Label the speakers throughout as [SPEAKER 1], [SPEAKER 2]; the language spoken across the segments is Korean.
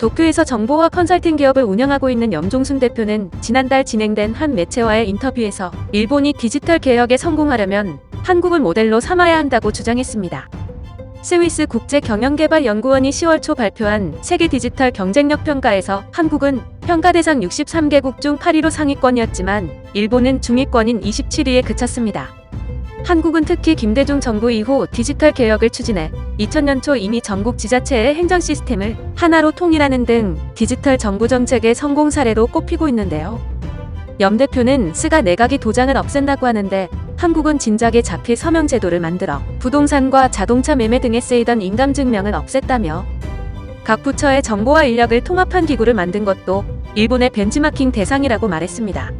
[SPEAKER 1] 도쿄에서 정보화 컨설팅 기업을 운영하고 있는 염종순 대표는 지난달 진행된 한 매체와의 인터뷰에서 일본이 디지털 개혁에 성공하려면 한국을 모델로 삼아야 한다고 주장했습니다. 스위스 국제경영개발연구원이 10월 초 발표한 세계 디지털 경쟁력 평가에서 한국은 평가 대상 63개국 중 8위로 상위권이었지만 일본은 중위권인 27위에 그쳤습니다. 한국은 특히 김대중 정부 이후 디지털 개혁을 추진해 2000년 초 이미 전국 지자체의 행정 시스템을 하나로 통일하는 등 디지털 정부 정책의 성공 사례로 꼽히고 있는데요. 염 대표는 스가 내각이 도장을 없앤다고 하는데 한국은 진작에 자필 서명 제도를 만들어 부동산과 자동차 매매 등에 쓰이던 인감증명을 없앴다며 각 부처의 정보와 인력을 통합한 기구를 만든 것도 일본의 벤치마킹 대상이라고 말했습니다.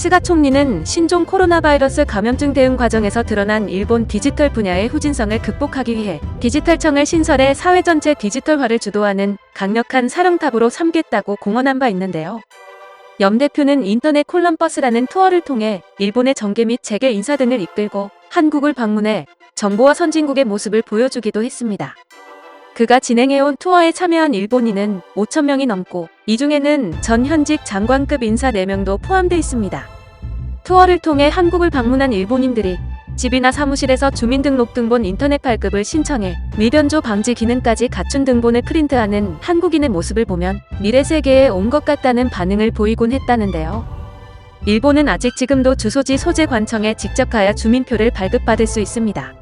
[SPEAKER 1] 스가 총리는 신종 코로나 바이러스 감염증 대응 과정에서 드러난 일본 디지털 분야의 후진성을 극복하기 위해 디지털청을 신설해 사회 전체 디지털화를 주도하는 강력한 사령탑으로 삼겠다고 공언한 바 있는데요. 염 대표는 인터넷 콜럼버스라는 투어를 통해 일본의 정계 및 재계 인사 등을 이끌고 한국을 방문해 정보와 선진국의 모습을 보여주기도 했습니다. 그가 진행해온 투어에 참여한 일본인은 5천 명이 넘고 이 중에는 전 현직 장관급 인사 4명도 포함돼 있습니다. 투어를 통해 한국을 방문한 일본인들이 집이나 사무실에서 주민등록등본 인터넷 발급을 신청해 미변조 방지 기능까지 갖춘 등본을 프린트하는 한국인의 모습을 보면 미래 세계에 온 것 같다는 반응을 보이곤 했다는데요. 일본은 아직 지금도 주소지 소재 관청에 직접 가야 주민표를 발급받을 수 있습니다.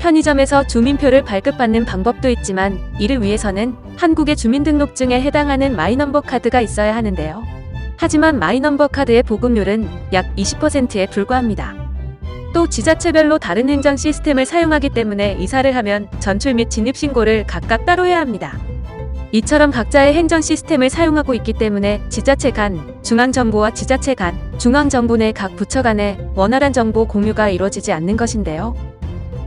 [SPEAKER 1] 편의점에서 주민표를 발급받는 방법도 있지만 이를 위해서는 한국의 주민등록증에 해당하는 마이넘버 카드가 있어야 하는데요. 하지만 마이넘버 카드의 보급률은 약 20%에 불과합니다. 또 지자체별로 다른 행정 시스템을 사용하기 때문에 이사를 하면 전출 및 진입 신고를 각각 따로 해야 합니다. 이처럼 각자의 행정 시스템을 사용하고 있기 때문에 지자체 간, 중앙정부와 지자체 간, 중앙정부 내 각 부처 간의 원활한 정보 공유가 이루어지지 않는 것인데요.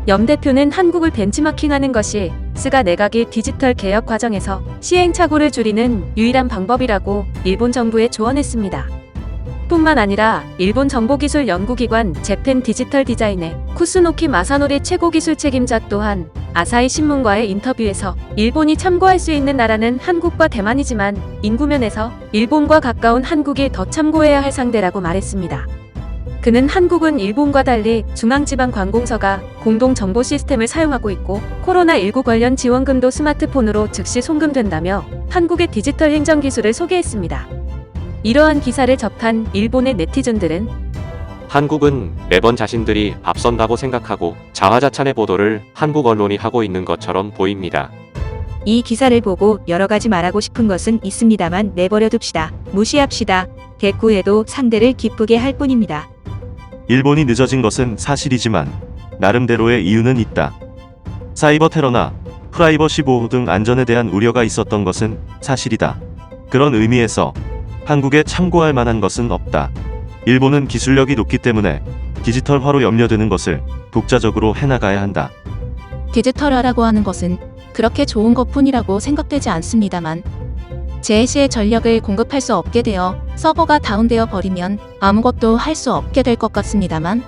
[SPEAKER 1] 염 대표는 한국을 벤치마킹하는 것이 스가 내각이 디지털 개혁 과정에서 시행착오를 줄이는 유일한 방법이라고 일본 정부에 조언했습니다. 뿐만 아니라 일본 정보기술 연구기관 재팬 디지털 디자인의 쿠스노키 마사노리 최고 기술 책임자 또한 아사히 신문과의 인터뷰에서 일본이 참고할 수 있는 나라는 한국과 대만이지만 인구면에서 일본과 가까운 한국이 더 참고해야 할 상대라고 말했습니다. 그는 한국은 일본과 달리 중앙지방관공서가 공동 정보 시스템을 사용하고 있고 코로나19 관련 지원금도 스마트폰으로 즉시 송금된다며 한국의 디지털 행정 기술을 소개했습니다. 이러한 기사를 접한 일본의 네티즌들은
[SPEAKER 2] 한국은 매번 자신들이 앞선다고 생각하고 자화자찬의 보도를 한국 언론이 하고 있는 것처럼 보입니다.
[SPEAKER 3] 이 기사를 보고 여러 가지 말하고 싶은 것은 있습니다만 내버려 둡시다. 무시합시다. 대꾸해도 상대를 기쁘게 할 뿐입니다.
[SPEAKER 4] 일본이 늦어진 것은 사실이지만 나름대로의 이유는 있다. 사이버 테러나 프라이버시 보호 등 안전에 대한 우려가 있었던 것은 사실이다. 그런 의미에서 한국에 참고할 만한 것은 없다. 일본은 기술력이 높기 때문에 디지털화로 염려되는 것을 독자적으로 해나가야 한다.
[SPEAKER 5] 디지털화라고 하는 것은 그렇게 좋은 것뿐이라고 생각되지 않습니다만 제시의 전력을 공급할 수 없게 되어 서버가 다운되어 버리면 아무것도 할 수 없게 될 것 같습니다만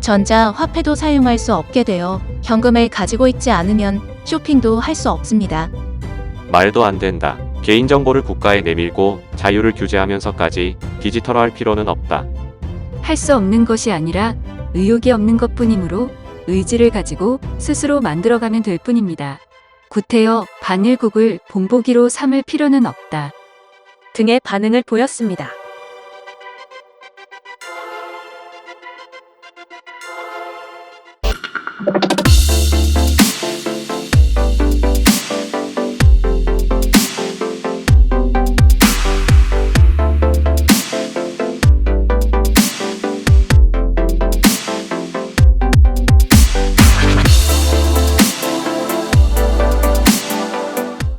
[SPEAKER 5] 전자 화폐도 사용할 수 없게 되어 현금을 가지고 있지 않으면 쇼핑도 할 수 없습니다.
[SPEAKER 2] 말도 안 된다. 개인정보를 국가에 내밀고 자유를 규제하면서까지 디지털화할 필요는 없다.
[SPEAKER 6] 할 수 없는 것이 아니라 의욕이 없는 것 뿐이므로 의지를 가지고 스스로 만들어가면 될 뿐입니다. 구태여 반일국을 본보기로 삼을 필요는 없다.
[SPEAKER 1] 등의 반응을 보였습니다.